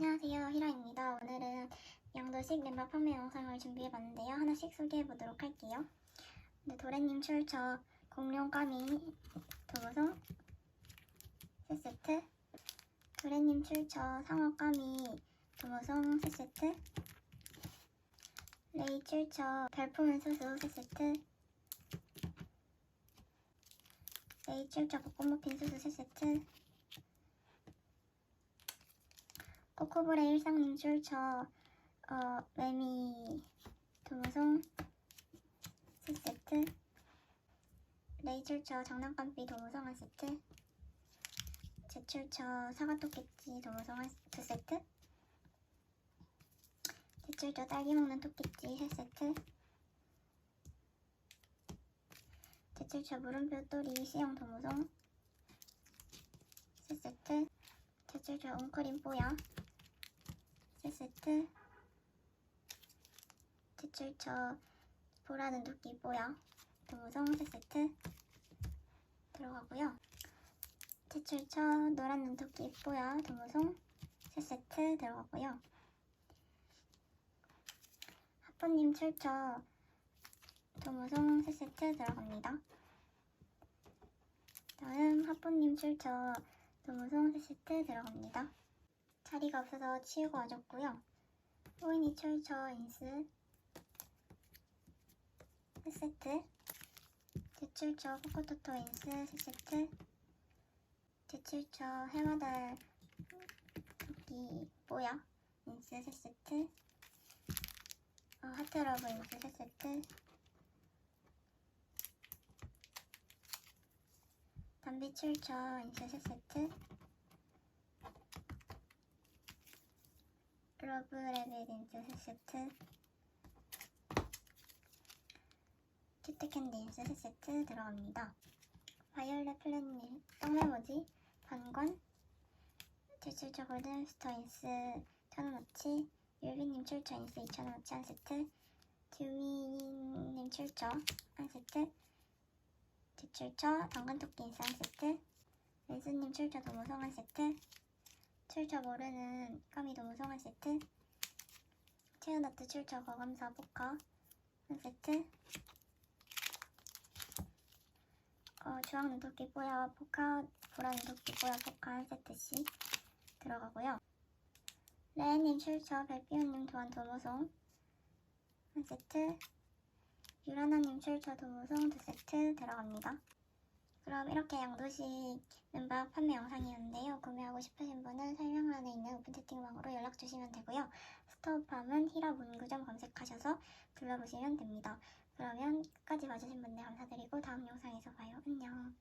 안녕하세요. 히라입니다. 오늘은 양도식 멤버 판매 영상을 준비해봤는데요. 하나씩 소개해보도록 할게요. 네, 도래님 출처 공룡 까미. 도무송 세세트. 도래님 출처 상어 까미. 도무송 세세트. 레이 출처 별풍은 수수 세세트. 레이 출처 볶음머핀 수수 세세트 코코볼의 일상님 출처 어, 매미 도무송 세세트. 레이 출처 장난감비 도무송 한 세트. 제 출처 사과토끼찌 도무송 한, 두 세트. 제 출처 딸기 먹는 토끼찌 세 세트. 제 출처 물음표 또리 시형 도무송 세 세트. 제 출처 웅크림 뽀야 세세트. 제출처 보라는 도끼 뽀야? 도무성 세세트 들어가고요. 제출처 노란 눈토끼 뽀야? 도무송 세세트 들어가고요. 하프님 출처 도무송 세세트 들어갑니다. 다음 하프님 출처 도무송 세세트 들어갑니다 자리가 없어서 치우고 와줬고요. 호인이 출처 인스. 세세트. 제출처 포코토토 인스 세세트. 제출처 해마달 토끼 뭐야 인스 세세트. 어, 하트러브 인스 세세트. 담비 출처 인스 세세 트 러브 레비딘스 세세트 큐트캔디 인스 세세트 들어갑니다. 바이올렛 플랜님 떡메모지 반권 제출처 골든스터 인스 1000원어치 율비님 출처 인스 2000원어치 한 세트 듀미님 출처 한 세트 제출처 당근토끼 인스 한 세트 레즈님 출처 도무성 한 세트 출처 모르는 까미 도 무성 한 세트. 체우나트 출처 거감사 포카 한 세트. 어, 주황 눈토끼 뽀야와 포카 보라 눈토끼 뽀야 포카 한 세트씩 들어가고요. 레님 출처 별비우님 도안 도무송 한 세트. 유라나님 출처 도무송 두 세트 들어갑니다. 그럼 이렇게 양도식 멤버 판매 영상이었는데요. 구매하고 싶으신 있는 오픈 채팅방으로 연락 주시면 되고요. 스토어팜은 히라 문구점 검색하셔서 둘러보시면 됩니다. 그러면 끝까지 봐주신 분들 감사드리고 다음 영상에서 봐요. 안녕.